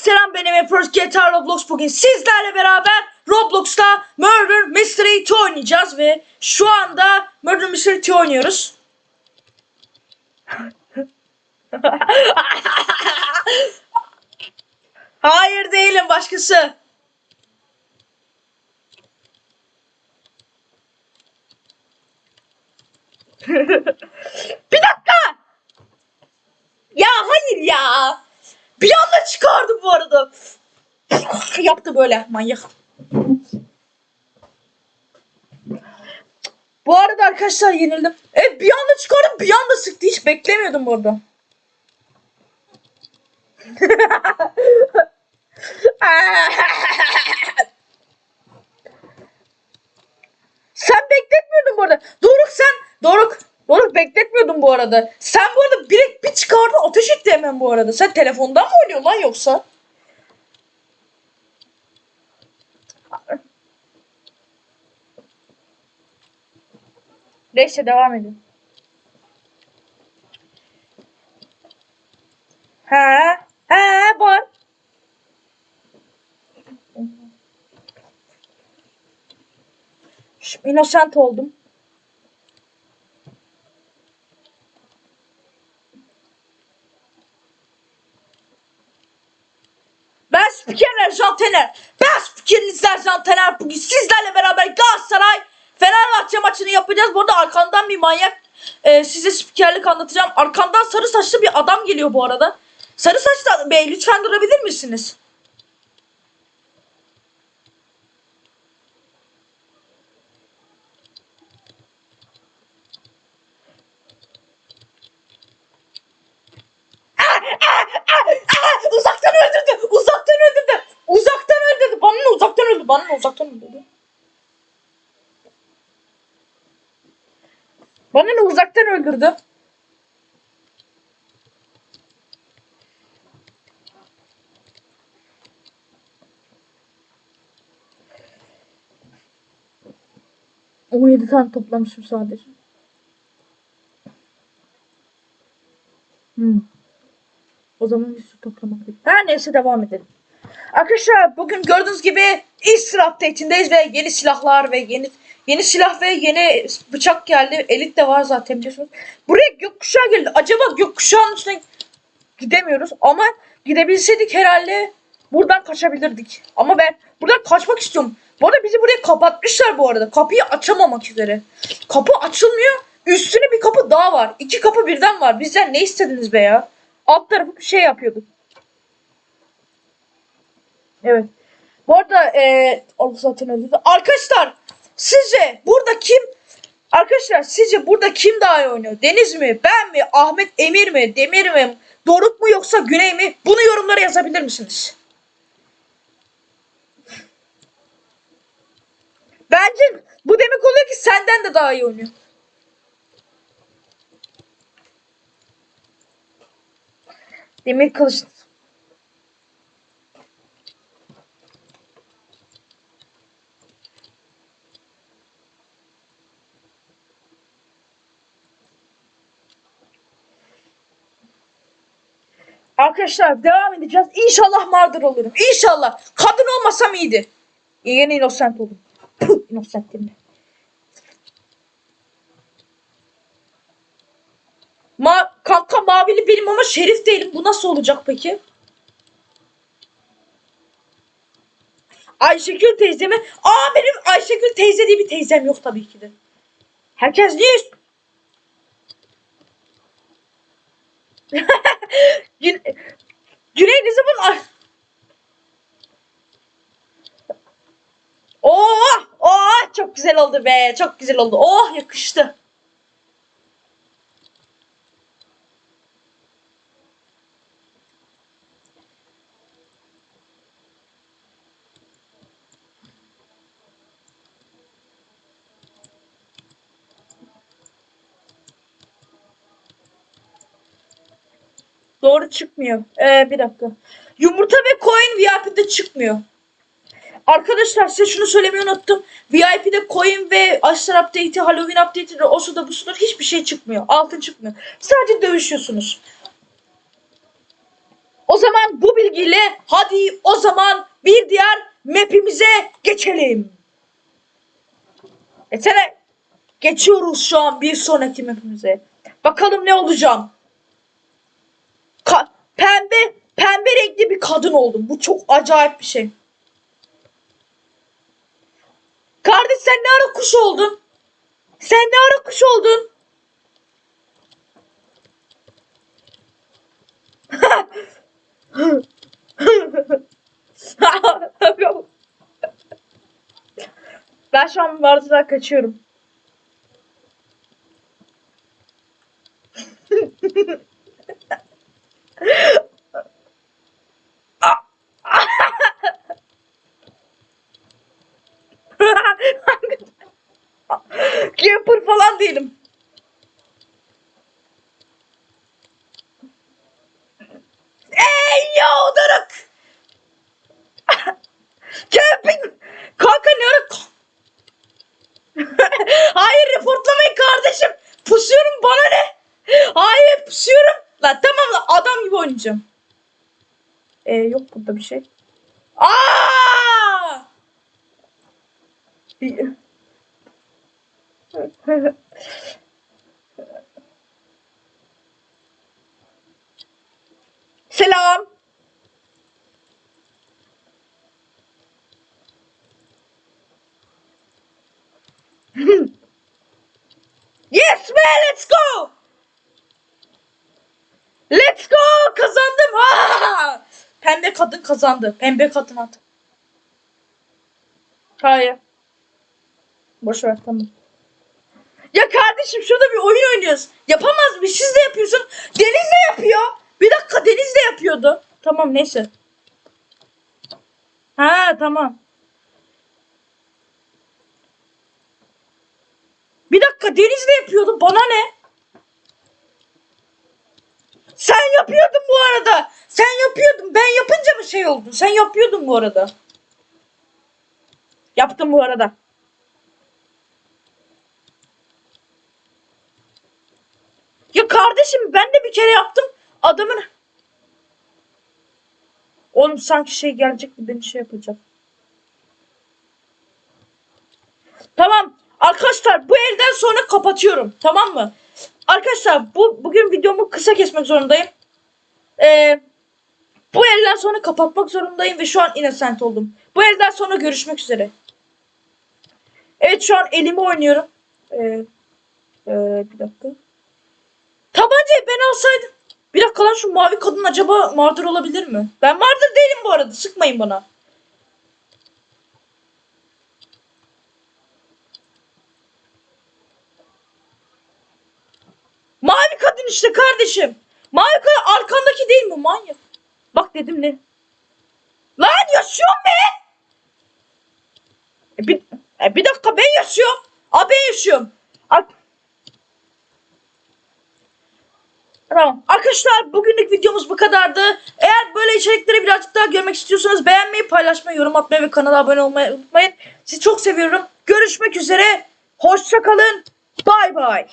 selam benim Emperor's GTA Roblox bugün sizlerle beraber Roblox'ta Murder Mystery 2 oynayacağız ve şu anda Murder Mystery 2 oynuyoruz. Hayır değilim başkası. Bir dakika. Ya hayır ya. Bir anda çıkardı bu arada. Yaptı böyle manyak. Bu arada arkadaşlar yenildim. Evet bir anda çıkardım bir anda sıktı. Hiç beklemiyordum bu arada. sen bekletmiyordun bu arada. Doruk sen Doruk Doruk bekletmiyordun arada. Sen bu arada direkt bir çıkardın ateş etti hemen bu arada. Sen telefondan mı oynuyorsun lan yoksa? Neyse devam edin. He, he var. İnnocent oldum. Sizlerle beraber Galatasaray Fenerbahçe maçını yapacağız. Bu arada arkamdan bir manyak e, size spikerlik anlatacağım. Arkamdan sarı saçlı bir adam geliyor bu arada. Sarı saçlı bey lütfen durabilir misiniz? Aa, uzaktan öldürdü. Uzaktan öldürdü. Uzaktan öldürdü. Bana ne uzaktan öldürdü. Bana ne uzaktan öldürdü. Bana ne uzaktan öldürdü. On yedi tane toplamışım sadece. Hmm. O zaman bir su toplamak. Her neyse devam edelim. Arkadaşlar bugün gördüğünüz gibi Easter update'indeyiz ve yeni silahlar ve yeni yeni silah ve yeni bıçak geldi. Elit de var zaten biliyorsunuz. Buraya gökkuşağı geldi. Acaba gökkuşağının üstüne gidemiyoruz ama gidebilseydik herhalde buradan kaçabilirdik. Ama ben buradan kaçmak istiyorum. Bu arada bizi buraya kapatmışlar bu arada. Kapıyı açamamak üzere. Kapı açılmıyor. Üstüne bir kapı daha var. İki kapı birden var. Bizden ne istediniz be ya? Alt tarafı bir şey yapıyorduk. Evet. Bu arada Allah zaten öldürdü. Arkadaşlar sizce burada kim Arkadaşlar sizce burada kim daha iyi oynuyor? Deniz mi? Ben mi? Ahmet Emir mi? Demir mi? Doruk mu yoksa Güney mi? Bunu yorumlara yazabilir misiniz? Bence bu demek oluyor ki senden de daha iyi oynuyor. Demir kılıç. Arkadaşlar devam edeceğiz. İnşallah mağdur olurum. İnşallah. Kadın olmasam iyiydi. Yine innocent oldum. Puh, innocent değil mi? Ma kanka mavili benim ama şerif değilim. Bu nasıl olacak peki? Ayşegül teyze mi? Aa benim Ayşegül teyze diye bir teyzem yok tabii ki de. Herkes niye? Gün Güney? Ay- Oh! Oh! Çok güzel oldu be. Çok güzel oldu. Oh yakıştı. Doğru çıkmıyor. Ee, bir dakika. Yumurta ve coin VIP'de çıkmıyor. Arkadaşlar size şunu söylemeyi unuttum. VIP'de coin ve Aşlar update'i, Halloween update'i, o suda bu suda hiçbir şey çıkmıyor. Altın çıkmıyor. Sadece dövüşüyorsunuz. O zaman bu bilgiyle hadi o zaman bir diğer map'imize geçelim. Geçene geçiyoruz şu an bir sonraki map'imize. Bakalım ne olacağım. Pembe pembe renkli bir kadın oldum. Bu çok acayip bir şey. Kardeş sen ne ara kuş oldun? Sen ne ara kuş oldun? ben şu an vardıdan kaçıyorum. Değilim. Ey yolculuk! Camping! Kanka ne ara... Hayır reportlamayın kardeşim. Pusuyorum bana ne? Hayır pusuyorum. Lan tamam lan adam gibi oynayacağım. Ee, yok burada bir şey. Aa! Selam. yes man let's go. Let's go kazandım. Ha! Pembe kadın kazandı. Pembe kadın at. Hayır. Boş ver tamam. Ya kardeşim şurada bir oyun oynuyoruz. Yapamaz mı? Siz de yapıyorsun. Deniz de yapıyor. Bir dakika Deniz de yapıyordu. Tamam neyse. Ha tamam. Bir dakika Deniz de yapıyordu. Bana ne? Sen yapıyordun bu arada. Sen yapıyordun. Ben yapınca mı şey oldu? Sen yapıyordun bu arada. Yaptım bu arada. Ya kardeşim ben de bir kere yaptım. Adamın... Oğlum sanki şey gelecek de beni şey yapacak. Tamam. Arkadaşlar bu elden sonra kapatıyorum. Tamam mı? Arkadaşlar bu bugün videomu kısa kesmek zorundayım. Ee, bu elden sonra kapatmak zorundayım ve şu an innocent oldum. Bu elden sonra görüşmek üzere. Evet şu an elimi oynuyorum. Ee, e, bir dakika. Tabancayı ben alsaydım. Bir dakika lan şu mavi kadın acaba mağdur olabilir mi? Ben mağdur değilim bu arada. Sıkmayın bana. Mavi kadın işte kardeşim. Mavi kadın arkandaki değil mi manyak? Bak dedim ne? Lan yaşıyorum be. E bir, e bir dakika ben yaşıyorum. Ben yaşıyorum. Ar- Tamam. Arkadaşlar bugünlük videomuz bu kadardı. Eğer böyle içerikleri birazcık daha görmek istiyorsanız beğenmeyi, paylaşmayı, yorum atmayı ve kanala abone olmayı unutmayın. Sizi çok seviyorum. Görüşmek üzere. Hoşça kalın. Bay bay.